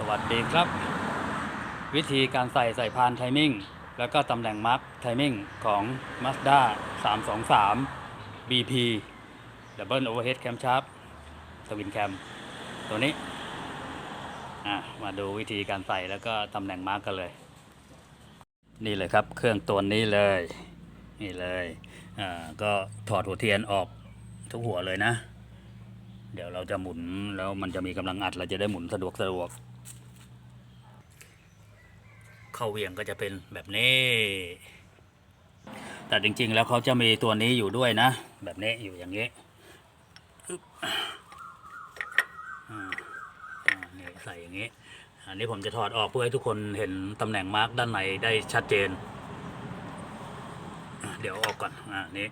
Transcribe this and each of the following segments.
สวัสดีครับ วิธีการใส่สายพานไทมิ่งแล้วก็ตำแหน่งมาร์คไทมิ่งของ Mazda 323 BP Double Overhead Cam Sharp Twin Cam ตัวนี้มาดูวิธีการใส่แล้วก็ตำแหน่งมาร์กกันเลย นี่เลยครับเครื่องตัวนี้เลย นี่เลยก็ถอดหัวเทียนออกทุกหัวเลยนะ เดี๋ยวเราจะหมุนแล้วมันจะมีกำลังอัดเราจะได้หมุนสะดวกสะดวก เข้าเวียงก็จะเป็นแบบนี้ แต่จริงๆแล้วเขาจะมีตัวนี้อยู่ด้วยนะ แบบนี้อยู่อย่างนี้นี่ใส่อย่างนี้ อันนี้ผมจะถอดออกเพื่อให้ทุกคนเห็นตำแหน่งมาร์กด้านในได้ชัดเจน เดี๋ยวอออกก่อน อ่านี้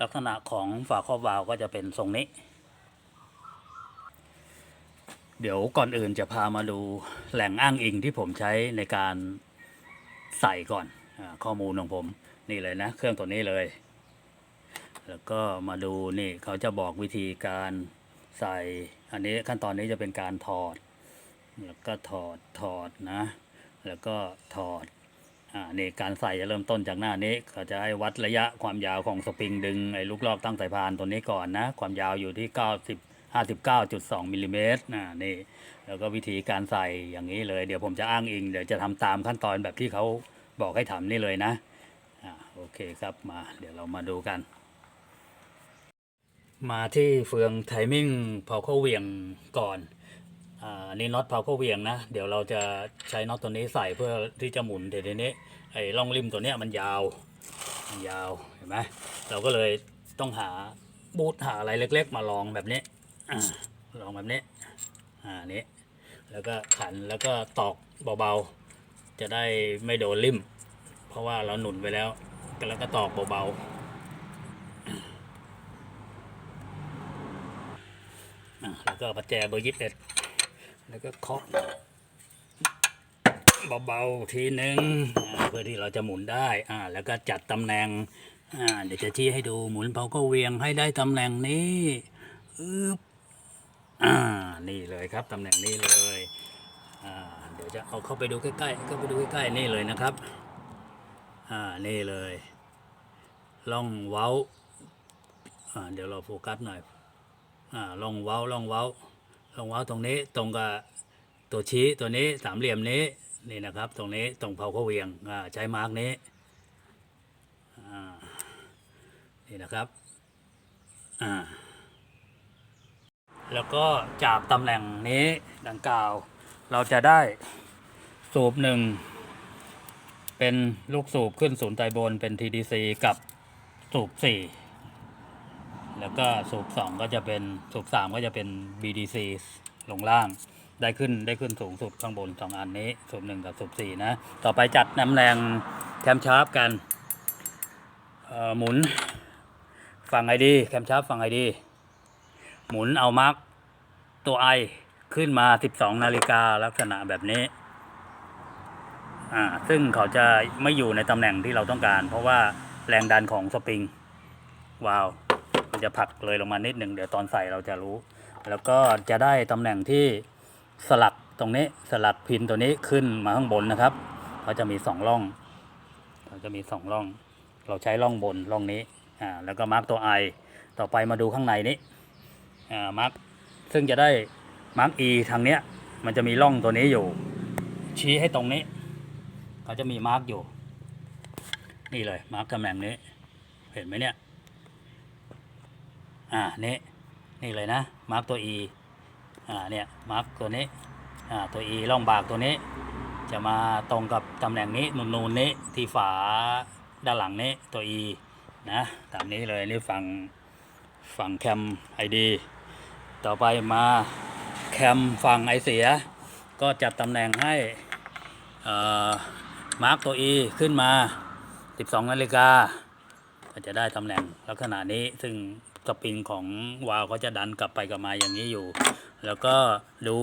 ลักษณะของฝาครอบวาล์วก็จะเป็นทรงนี้ เดี๋ยวก่อนอื่นจะพามาดูแหล่งอ้างอิงที่ผมใช้ในการใส่ก่อนอข้อมูลของผมนี่เลยนะ เครื่องตัวนี้เลย แล้วก็มาดูนี่เขาจะบอกวิธีการใส่ อันนี้ขั้นตอนนี้จะเป็นการถอด แล้วก็ถอดถอดนะ แล้วก็ถอดอ่านี่การใส่จะเริ่มต้นจากหน้านี้เขาจะให้วัดระยะความยาวของสปริงดึงไอ้ลูกลอกตั้งสายพานตัวนี้ก่อนนะ ความยาวอยู่ที่ 90 59.2มิลลิเมตรนะนี่แล้วก็วิธีการใส่อย่างนี้เลย เดี๋ยวผมจะอ้างอิง เดี๋ยวจะทำตามขั้นตอนแบบที่เขาบอกให้ทำนี่เลยนะอ่าโอเคครับมาเดี๋ยวเรามาดูกัน มาที่เฟืองไทมิ่งเผาเข้าเวียงก่อนอ่านี่น็อตเผาเข้าเวียงนะ เดี๋ยวเราจะใช้น็อตตัวนี้ใส่เพื่อที่จะหมุนแต่ทีนี้ไอ้ร่องริมตัวเนี้ยมันยาวมันยาวเห็นไหมเราก็เลยต้องหาบูทหาอะไรเล็ก ๆ มาลองแบบนี้ อ่าลองแบบนี้อ่านี้ แล้วก็ขันแล้วก็ตอกเบาๆ จะได้ไม่โดนริม เพราะว่าเราหนุนไปแล้ว แล้วก็ตอกเบาๆอ่าแล้วก็ประแจเบอร์ยี่สิบเอ็ดแล้วก็เคาะเบาๆทีหนึ่งเพื่อที่เราจะหมุนได้อ่าแล้วก็จัดตำแหน่งอ่าเดี๋ยวจะชี้ให้ดูหมุนเผาก็เวียงให้ได้ตำแหน่งนี้อึ๊บ อ่านี่เลยครับตำแหน่งนี้เลยอ่าเดี๋ยวจะเอาเข้าไปดูใกล้ๆเข้าไปดูใกล้ๆนี่เลยนะครับอ่านี่เลยล่องเว้าอ่าเดี๋ยวเราโฟกัสหน่อยอ่าล่องเว้าล่องเว้าล่องเว้าตรงนี้ตรงกับตัวชี้ตัวนี้สามเหลี่ยมนี้นี่นะครับตรงนี้ตรงเผาเข้าเวียงอ่าใช้มาร์กนี้อ่านี่นะครับอ่า แล้วก็จากตำแหน่งนี้ดังกล่าว เราจะได้สูบหนึ่งเป็นลูกสูบขึ้นศูนย์ไตบนเป็น TDC กับสูบสี่แล้วก็สูบสองก็จะเป็นสูบสามก็จะเป็น BDC ลงล่างได้ขึ้นได้ขึ้นสูงสุดข้างบนสองอันนี้สูบหนึ่งกับสูบสี่นะ ต่อไปจัดน้ำแรงแคมชาร์ปกันหมุนฝั่งไอดีแคมชาร์ปฝั่งไอดี หมุนเอามาร์กตัวไอขึ้นมา 12 นาฬิกาลักษณะแบบนี้ อ่า ซึ่งเขาจะไม่อยู่ในตำแหน่งที่เราต้องการ เพราะว่าแรงดันของสปริงวาล์วมันจะผลักเลยลงมานิดหนึ่งเดี๋ยวตอนใส่เราจะรู้ แล้วก็จะได้ตำแหน่งที่สลักตรงนี้สลักพินตัวนี้ขึ้นมาข้างบนนะครับเขาจะมีสองร่องเขาจะมีสองร่อง เราใช้ร่องบนร่องนี้ อ่า แล้วก็มาร์กตัวไอต่อไปมาดูข้างในนี้ มาร์กซึ่งจะได้มาร์กอีทางเนี้ย มันจะมีร่องตัวนี้อยู่ ชี้ให้ตรงนี้ เขาจะมีมาร์กอยู่ นี่เลยมาร์กตำแหน่งนี้ เห็นไหมเนี่ย อ่านี่นี่เลยนะมาร์กตัว E อ่าเนี่ยมาร์กตัวนี้อ่าตัว E ร่องบากตัวนี้ จะมาตรงกับตำแหน่งนี้นูนๆนี้ที่ฝาด้านหลังนี้ตัว E นะตามนี้เลยนี่ฝั่งฝั่งแคมไอดี ต่อไปมาแคมฝั่งไอเสีย ก็จัดตำแหน่งให้มาร์กตัว E ขึ้นมา 12 นาฬิกา ก็จะได้ตำแหน่งลักษณะนี้ ซึ่งสปริงของวาล์วเขาจะดันกลับไปกลับมาอย่างนี้อยู่ แล้วก็ดู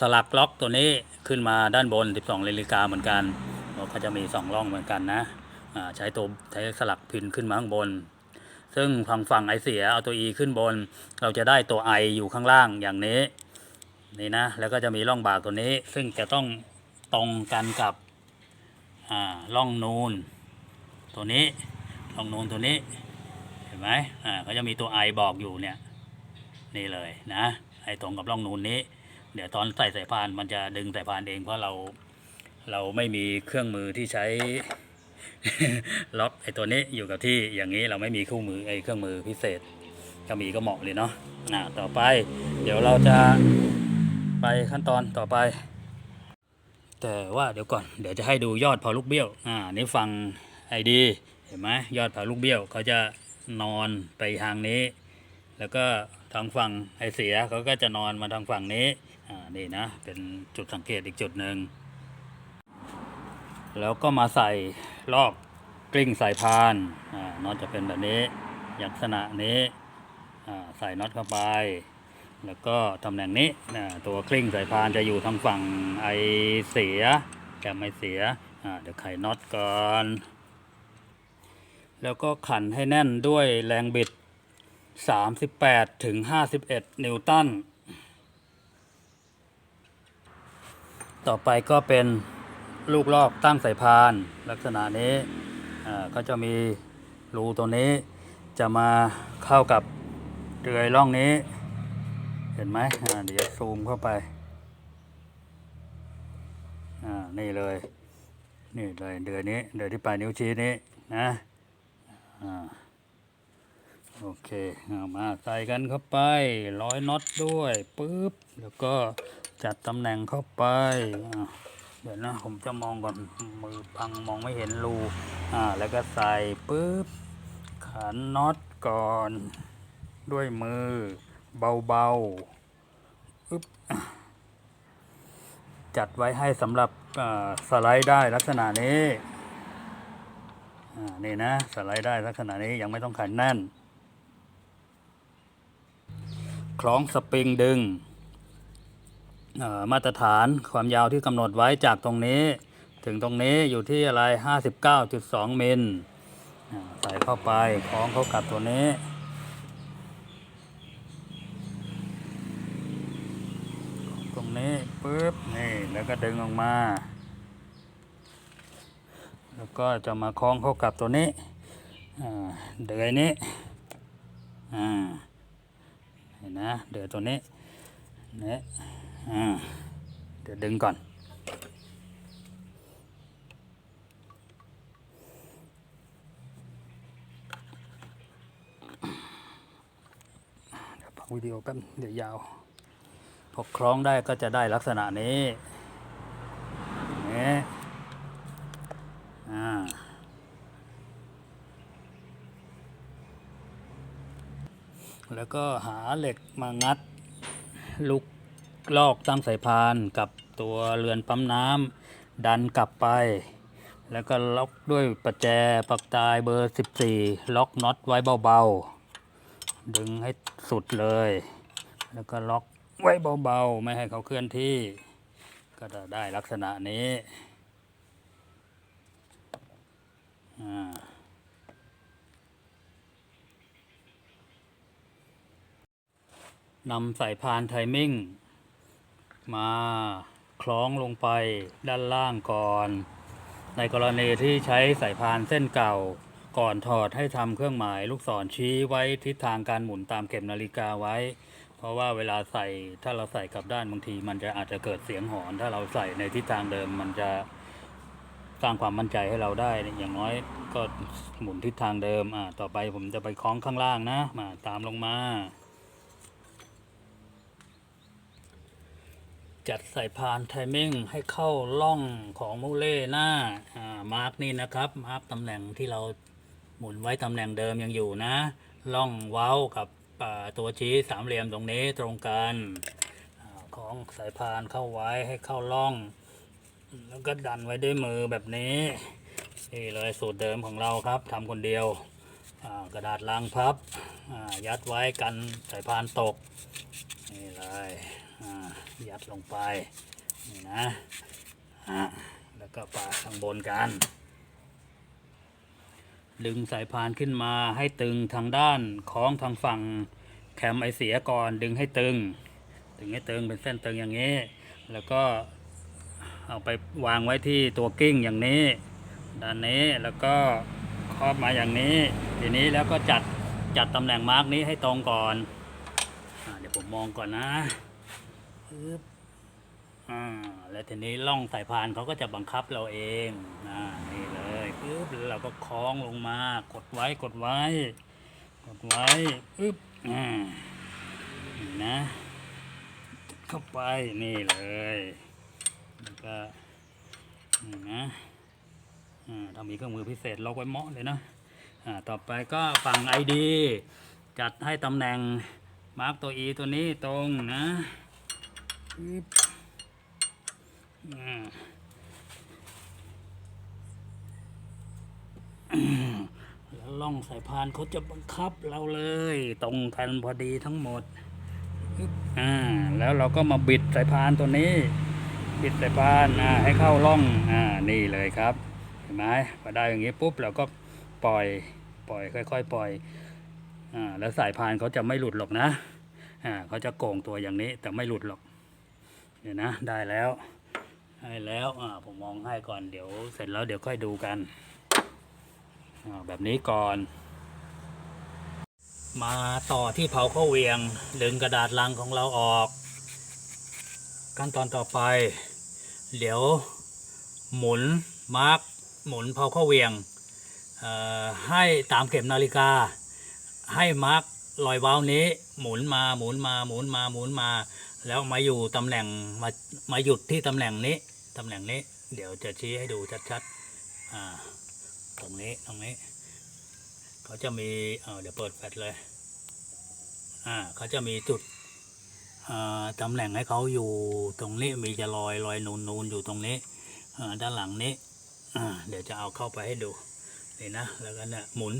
สลักล็อกตัวนี้ขึ้นมาด้านบน 12 นาฬิกาเหมือนกันเขาจะมี 2 ร่องเหมือนกันนะ ใช้ตัวใช้สลักพินขึ้นมาข้างบน ซึ่งทางฝั่งไอเสียเอาตัว E ขึ้นบน เราจะได้ตัว I อยู่ข้างล่างอย่างนี้นี่นะแล้วก็จะมีร่องบากตัวนี้ ซึ่งจะต้องตรงกันกับอ่าร่องนูนตัวนี้ร่องนูนตัวนี้เห็นไหมอ่าก็จะมีตัวไอบอกอยู่เนี่ยนี่เลยนะไอตรงกับร่องนูนนี้ เดี๋ยวตอนใส่สายพานมันจะดึงสายพานเองเพราะเราเราไม่มีเครื่องมือที่ใช้ ล็อกไอตัวนี้อยู่กับที่อย่างนี้เราไม่มีเครื่องมือไอเครื่องมือพิเศษก็มีก็เหมาะเลยเนาะอ่าต่อไป เดี๋ยวเราจะไปขั้นตอนต่อไป แต่ว่าเดี๋ยวก่อนเดี๋ยวจะให้ดูยอดพอลูกเบี้ยวอ่านี่ฟังไอดีเห็นไหมยอดพอลูกเบี้ยวเขาจะนอนไปทางนี้ แล้วก็ทางฝั่งไอเสียเขาก็จะนอนมาทางฝั่งนี้อ่านี่นะเป็นจุดสังเกตอีกจุดหนึ่ง แล้วก็มาใส่ลอกกลิ้งสายพานอ่าน็อตจะเป็นแบบนี้ลักษณะนี้อ่าใส่น็อตเข้าไป แล้วก็ตำแหน่งนี้นะตัวกลิ้งสายพานจะอยู่ทางฝั่งไอเสียแกมไอเสียอ่าเดี๋ยวไขน็อตก่อนแล้วก็ขันให้แน่นด้วยแรงบิด 38ถึง51 นิวตัน ต่อไปก็เป็น ลูกลอกตั้งสายพานลักษณะนี้อ่าก็จะมีรูตัวนี้จะมาเข้ากับเดือยร่องนี้ เห็นไหมเดี๋ยวซูมเข้าไปนี่เลยนี่เลยเดือยนี้เดือยที่ปลายนิ้วชี้นี้นะอ่าโอเคเอามาใส่กันเข้าไปร้อยน็อตด้วยปุ๊บแล้วก็จัดตำแหน่งเข้าไปอ่า เดี๋ยวนะผมจะมองก่อนมือพังมองไม่เห็นรูอ่าแล้วก็ใส่ปุ๊บขันน็อตก่อน ด้วยมือเบาๆอึ๊บจัดไว้ให้สำหรับอ่าสไลด์ได้ลักษณะนี้อ่านี่นะสไลด์ได้ลักษณะนี้ยังไม่ต้องขันแน่น คล้องสปริงดึง มาตรฐานความยาวที่กำหนดไว้จากตรงนี้ ถึงตรงนี้อยู่ที่อะไร 59.2มิลอ่าใส่เข้าไปคล้องเข้ากับตัวนี้ ตรงนี้ปุ๊บนี่แล้วก็ดึงออกมา แล้วก็จะมาคล้องเข้ากับตัวนี้เดือยนี้เห็นนะเดือยตัวนี้เนี่ย เดี๋ยวดึงก่อน เดี๋ยวพักวิดีโอแป๊บเดี๋ยวยาว พอคล้องได้ก็จะได้ลักษณะนี้นี่อ่าแล้วก็หาเหล็กมางัดลูก ลอกตั้งสายพานกับตัวเรือนปั๊มน้ำดันกลับไป แล้วก็ล็อกด้วยประแจปักตายเบอร์ 14 ล็อกน็อตไว้เบาๆ ดึงให้สุดเลย แล้วก็ล็อกไว้เบาๆ ไม่ให้เขาเคลื่อนที่ ก็จะได้ลักษณะนี้อ่านำสายพานไทมิ่ง มาคล้องลงไปด้านล่างก่อน ในกรณีที่ใช้สายพานเส้นเก่า ก่อนถอดให้ทำเครื่องหมายลูกศรชี้ไว้ทิศทางการหมุนตามเข็มนาฬิกาไว้ เพราะว่าเวลาใส่ถ้าเราใส่กลับด้านบางที มันจะอาจจะเกิดเสียงหอน ถ้าเราใส่ในทิศทางเดิมมันจะสร้างความมั่นใจให้เราได้ อย่างน้อยก็หมุนทิศทางเดิมอ่าต่อไปผมจะไปคล้องข้างล่างนะมาตามลงมา จัดสายพานไทมิ่งให้เข้าล่องของมูเล่หน้าอ่ามาร์กนี่นะครับ มาร์กตำแหน่งที่เราหมุนไว้ตำแหน่งเดิมยังอยู่นะ ล่องเว้ากับตัวชี้สามเหลี่ยมตรงนี้ตรงกันอของสายพานเข้าไว้ให้เข้าล่อง แล้วก็ดันไว้ด้วยมือแบบนี้นี่เลยสูตรเดิมของเราครับทำคนเดียวกระดาษลังพับยัดไว้กันสายพานตกนี่เลยอ่า ยัดลงไปนี่นะแล้วก็ปาข้างบนกัน ดึงสายพานขึ้นมาให้ตึงทางด้านคล้องทางฝั่งแคมไอเสียก่อนดึงให้ตึงถึงให้ตึงเป็นเส้นตึงอย่างนี้ แล้วก็เอาไปวางไว้ที่ตัวกิ้งอย่างนี้ ด้านนี้แล้วก็ครอบมาอย่างนี้ ทีนี้แล้วก็จัดจัดตำแหน่งมาร์กนี้ให้ตรงก่อนอเดี๋ยวผมมองก่อนนะ ปึ๊บอ่าแล้วทีนี้ล่องสายพานเขาก็จะบังคับเราเองอ่านี่เลยปึ๊บแล้วเราก็คล้องลงมากดไว้กดไว้ กดไว้ปึ๊บอ่านี่นะเข้าไปนี่เลยแล้วก็นี่นะอ่าถ้ามีเครื่องมือพิเศษล็อกไว้เหมาะเลยนะอ่าต่อไปก็ฝั่ง ID จัดให้ตำแหน่งมาร์กตัว E ตัวนี้ตรงนะ ปึ๊บอ่าแล้วล่องสายพานเขาจะบังคับเราเลย ตรงกันพอดีทั้งหมดปึ๊บอ่าแล้วเราก็มาบิดสายพานตัวนี้ บิดสายพานอ่าให้เข้าร่องอ่านี่เลยครับเห็นไหมพอได้อย่างนี้ปุ๊บเราก็ปล่อยปล่อยค่อย ๆ ปล่อยอ่าแล้วสายพานเขาจะไม่หลุดหรอกนะอ่าเขาจะโก่งตัวอย่างนี้แต่ไม่หลุดหรอก เดี๋ยวนะได้แล้วให้แล้วอ่าผมมองให้ก่อนเดี๋ยวเสร็จแล้วเดี๋ยวค่อยดูกันอ่าแบบนี้ก่อน มาต่อที่เผาข้าวเวียง ดึงกระดาษลังของเราออก ขั้นตอนต่อไป เดี๋ยวหมุนมาร์กหมุนเผาข้าเวียงให้ตามเข็มนาฬิกา ให้มาร์กรอยว้าวนี้ หมุนมาหมุนมาหมุนมาหมุนมา แล้วมาอยู่ตำแหน่งมามาหยุดที่ตำแหน่งนี้ตำแหน่งนี้ เดี๋ยวจะชี้ให้ดูชัดๆอ่าตรงนี้ตรงนี้ เขาจะมีเเดี๋ยวเปิดแฟลชเลยอ่าเขาจะมีจุดอ่าตำแหน่งให้เขาอยู่ตรงนี้มีจะลอยลอยนูนนูนอยู่ตรงนี้อ่ด้านหลังนี้อ่าเดี๋ยวจะเอาเข้าไปให้ดูนี่นะแล้วก็เนี่ยหมุน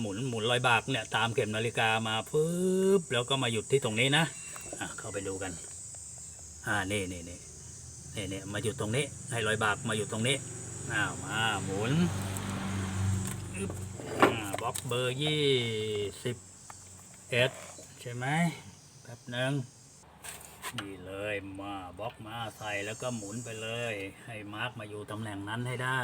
หมุนหมุนรอยบากเนี่ยตามเข็มนาฬิกามาปึ๊บแล้วก็มาหยุดที่ตรงนี้นะ อ่าเข้าไปดูกัน อ่านี่นี่นี่นี่นี่มาหยุดตรงนี้ให้รอยบากมาหยุดตรงนี้อ้าวมาหมุนอึ๊บอ่าบล็อกเบอร์ยี่สิบเอ็ดใช่ไหมแป๊บหนึ่งนี่เลยมาบล็อกมาใส่แล้วก็หมุนไปเลย ให้มาร์กมาอยู่ตำแหน่งนั้นให้ได้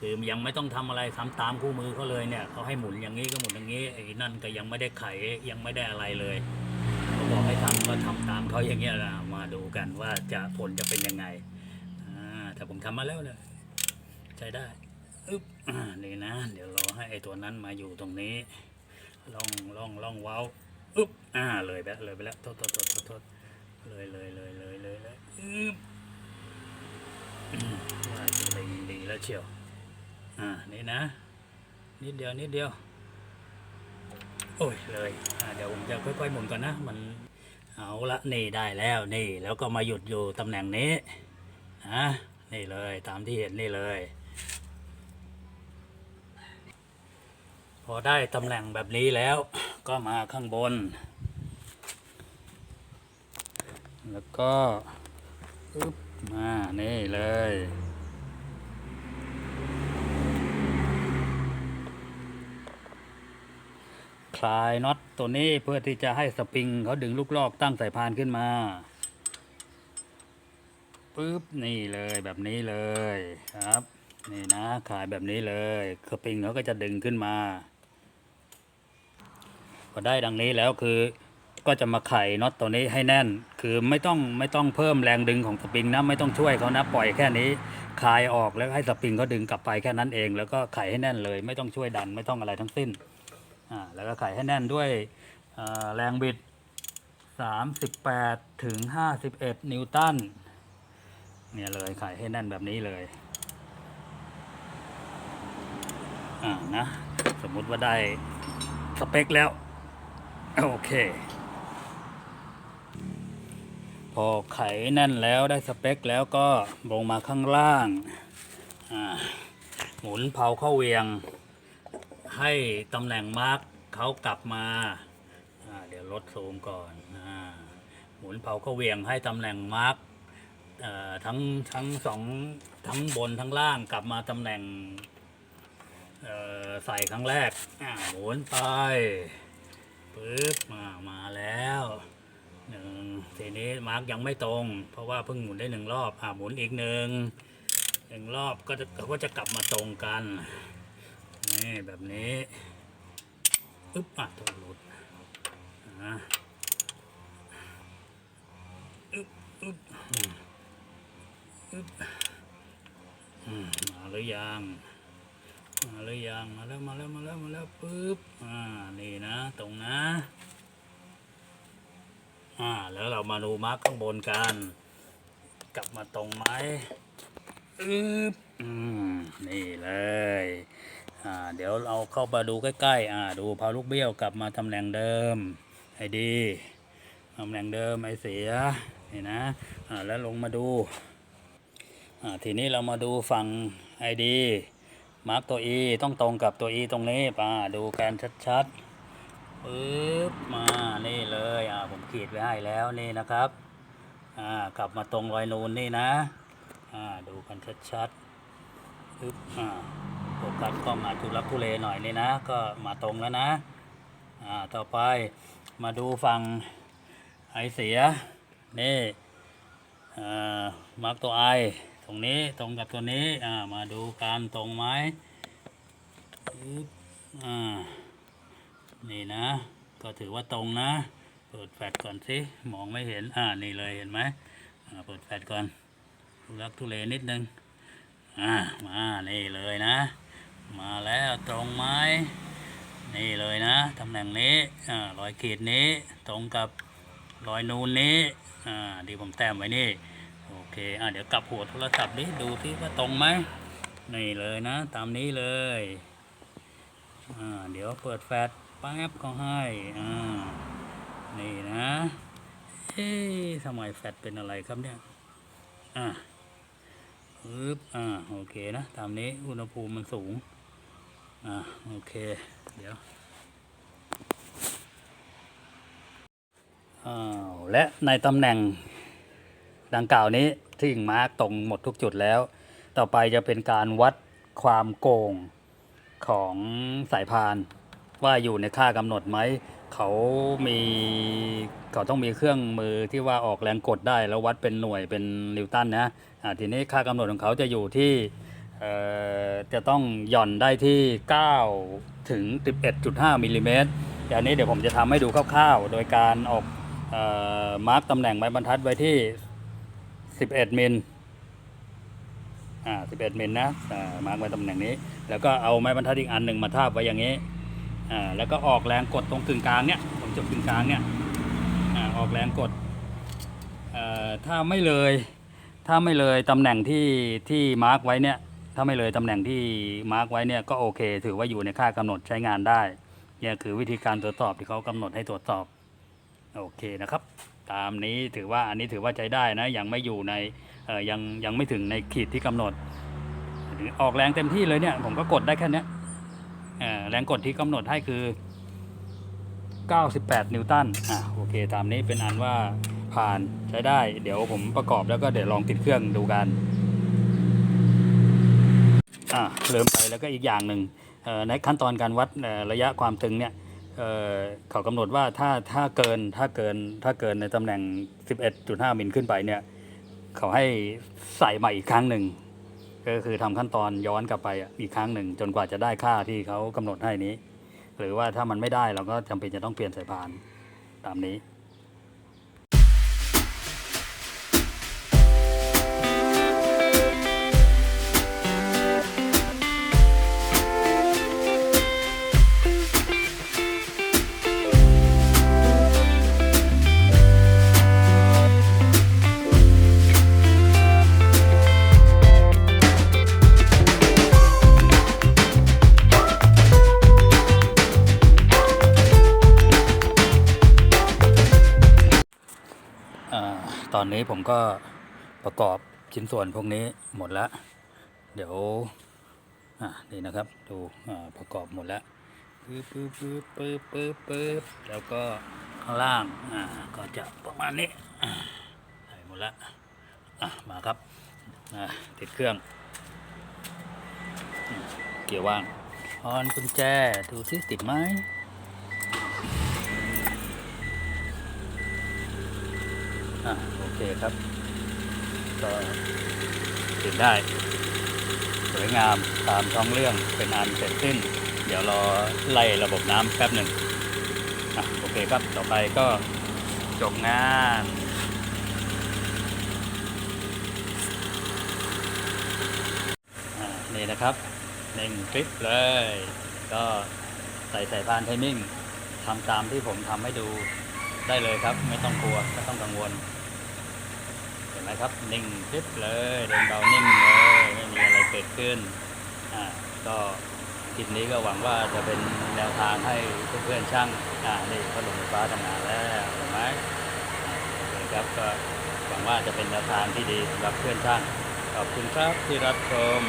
คือยังไม่ต้องทำอะไรทำตามคู่มือเขาเลยเนี่ยเขาให้หมุนอย่างนี้ก็หมุนอย่างนี้ไอ้นั่นก็ยังไม่ได้ไขยังไม่ได้อะไรเลยาบอกให้ทำก็ทำตามเขาอย่างเงี้ยนะมาดูกันว่าจะผลจะเป็นยังไงแต่ผมทำมาแล้วเนี่ยใช้ได้อึ๊บอ่านี่นะ เดี๋ยวรอให้ไอ้ตัวนั้นมาอยู่ตรงนี้ล่องล่องล่องเว้าอึ๊บอ่าเลยไปแล้วเลยไปแล้วโทษโทษโทษโทษเลยเลยเลยเลยเลยเลยอึ๊บมว่าจะเล็งดีแล้วเชียวอ่านี่นะ นิดเดียวนิดเดียวโอ้ยเลยอ่าเดี๋ยวผมจะค่อยๆหมุนก่อนนะมัน เอาละนี่ได้แล้วนี่แล้วก็มาหยุดอยู่ตำแหน่งนี้นะนี่เลยตามที่เห็นนี่เลย พอได้ตำแหน่งแบบนี้แล้วก็มาข้างบน แล้วก็อึ๊บมานี่เลยคลายน็อต ตัวนี้เพื่อที่จะให้สปริงเขาดึงลูกลอกตั้งสายพานขึ้นมาปึ๊บนี่เลยแบบนี้เลยครับ นี่นะคลายแบบนี้เลยสปริงเขาก็จะดึงขึ้นมาพอได้ดังนี้แล้วคือก็จะมาไขน็อตตัวนี้ให้แน่น คือไม่ต้องไม่ต้องเพิ่มแรงดึงของสปริงนะไม่ต้องช่วยเขานะปล่อยแค่นี้คลายออกแล้วให้สปริงเขาดึงกลับไปแค่นั้นเอง แล้วก็ไขให้แน่นเลย ไม่ต้องช่วยดันไม่ต้องอะไรทั้งสิ้น อ่าแล้วก็ไขให้แน่นด้วยแรงบิด 38 ถึง 51 นิวตันเนี่ยเลยไขให้แน่นแบบนี้เลยอ่านะสมมุติว่าได้สเปคแล้ว โอเค พอไขแน่นแล้วได้สเปคแล้วก็ลงมาข้างล่าง อ่า หมุนเผาเข้าเวียง ให้ตำแหน่งมาร์กเขากลับมา เดี๋ยวลดซูมก่อนอหมุนเผาเขเวียงให้ตำแหน่งมาร์กทั้งทั้งสองทั้งบนทั้งล่างกลับมาตำแหน่งใส่ครั้งแรกหมุนไปปึ๊บมามาแล้วหนึ่งทีนี้มาร์กยังไม่ตรง เพราะว่าเพิ่งหมุนได้หนึ่งรอบอ่าหมุนอีกหนึ่งหนึ่งรอบก็จะเขาก็จะกลับมาตรงกัน นี่แบบนี้อึ๊บอะตัวหลุดอะอึ๊บอึ๊บอึ๊บมมาหรือยังมาหรือยังมาแล้วมาแล้วมาแล้วมาแล้วปึ๊บอ่านี่นะ ตรงนะอ่าแล้วเรามาดูมาร์กข้างบนกัน กลับมาตรงไหมอึ๊บอืมนี่เลย อ่าเดี๋ยวเราเข้ามาดูใกล้ๆอ่าดูพาลูกเบี้ยวกลับมาตำแหน่งเดิมให้ดีตำแหน่งเดิมไอ้เสียนี่นะอ่าแล้วลงมาดูอ่าทีนี้เรามาดูฝั่งไอดีมาร์กตัว E ต้องตรงกับตัว E ตรงนี้ป่าดูกันชัดๆปึ๊บมานี่เลยอ่าผมขีดไว้ให้แล้วนี่นะครับอ่ากลับมาตรงรอยนูนนี่นะอ่าดูกันชัดๆปึ๊บอ่า โฟกัสก็มาทุลักทุเลหน่อยนี่นะ ก็มาตรงแล้วนะ อ่า ต่อไปมาดูฝั่งไอเสีย นี่อ่ามาร์กตัว I ตรงนี้ตรงกับตัวนี้ อ่า มาดูกันตรงไหมปึ๊บอ่า นี่นะ ก็ถือว่าตรงนะ เปิดแฟลชก่อนสิ มองไม่เห็น อ่า นี่เลยเห็นไหมอ่า เปิดแฟลชก่อนทุลักทุเลนิดนึง อ่า มา นี่เลยนะ มาแล้วตรงไหมนี่เลยนะตำแหน่งนี้รอยขีดนี้ตรงกับรอยนูนนี้อ่าที่ผมแต้มไว้นี่โอเคอะเดี๋ยวกลับหัวโทรศัพท์ดิดูที่ว่าตรงไหมนี่เลยนะ ตามนี้เลยอ่าเดี๋ยวเปิดแฟลชแป๊บก็ให้อ่านี่นะเอ๊ะทำไมแฟลชเป็นอะไรครับเนี่ยอ่าปึ๊บอ่าโอเคนะ ตามนี้อุณหภูมิมันสูง อ่าโอเค เดี๋ยว อ้าว และในตำแหน่งดังกล่าวนี้ที่มาร์กตรงหมดทุกจุดแล้ว ต่อไปจะเป็นการวัดความโกงของสายพาน ว่าอยู่ในค่ากำหนดไหม เขามีเขาต้องมีเครื่องมือที่ว่าออกแรงกดได้ แล้ววัดเป็นหน่วยเป็นนิวตันนะอ่าทีนี้ค่ากำหนดของเขาจะอยู่ที่ จะต้องหย่อนได้ที่ 9 ถึง 11.5มิลลิเมตรแต่อันนี้เดี๋ยวผมจะทำให้ดูคร่าวๆ โดยการออกออมาร์กตำแหน่งไม้บรรทัดไว้ที่ 11มิลอ่า11มิลนะมาร์กไว้ตำแหน่งนี้ แล้วก็เอาไม้บรรทัดอีกอันหนึ่งมาทาบไว้อย่างนี้อ่าแล้วก็ออกแรงกดตรงกึ่งกลางเนี่ยตรงจุดกึ่งกลางเนี่ยอ่าออกแรงกดอ่อถ้าไม่เลยถ้าไม่เลยตำแหน่งที่ที่มาร์กไว้เนี่ย ถ้าไม่เลยตำแหน่งที่มาร์กไว้เนี่ยก็โอเค ถือว่าอยู่ในค่ากำหนดใช้งานได้เนี่ยคือวิธีการตรวจสอบที่เขากำหนดให้ตรวจสอบโอเคนะครับ ตามนี้ถือว่าอันนี้ถือว่าใช้ได้นะยังไม่อยู่ในยังยังไม่ถึงในขีดที่กำหนดออกแรงเต็มที่เลยเนี่ยผมก็กดได้แค่นี้แรงกดที่กำหนดให้คือ 98 นิวตันอะโอเค ตามนี้เป็นอันว่าผ่านใช้ได้ เดี๋ยวผมประกอบแล้วก็เดี๋ยวลองติดเครื่องดูกัน อ่าเริ่มไปแล้วก็อีกอย่างหนึ่งในขั้นตอนการวัดระยะความตึงเนี่ยเขากำหนดว่าถ้าถ้าเกินถ้าเกินถ้าเกินในตำแหน่ง 11.5 มิลขึ้นไปเนี่ยเขาให้ใส่ใหม่อีกครั้งหนึ่งก็คือทำขั้นตอนย้อนกลับไปอีกครั้งหนึ่ง จนกว่าจะได้ค่าที่เขากำหนดให้นี้ หรือว่าถ้ามันไม่ได้เราก็จำเป็นจะต้องเปลี่ยนสายพานตามนี้ นี้ผมก็ประกอบชิ้นส่วนพวกนี้หมดแล้วเดี๋ยวอ่านี่นะครับดูอ่าประกอบหมดแล้วปึ๊บปึ๊บปึ๊บปึ๊บปึ๊บปึ๊บแล้วก็ข้างล่างอ่าก็จะประมาณนี้อ่าใส่หมดแล้วอะมาครับอ่าติดเครื่อง เกียร์ว่างออนกุญแจดูซิติดไหมอะ เคครับ ก็ติดได้ สวยงามตามท้องเรื่องเป็นอันเสร็จสิ้น เดี๋ยวรอไล่ระบบน้ำแป๊บหนึ่งอโอเคครับ ต่อไปก็จบงานอะนี่นะครับหนึ่งคลิปเลย ก็ใส่สายพานไทมิ่งทำตามที่ผมทำให้ดูได้เลยครับ ไม่ต้องกลัว ไม่ต้องกังวล นะครับนิ่งคลิปเลยเดินเบานิ่งเลยไม่มีอะไรเกิดขึ้นอ่าก็คลิปนี้ก็หวังว่าจะเป็นแนวทางให้เพื่อนๆช่างอ่านี่พัดลมไฟฟ้าทำงานแล้วเห็นไหมอ่าโอเคครับก็หวังว่าจะเป็นแนวทางที่ดีสำหรับเพื่อนช่างขอบคุณครับที่รับชม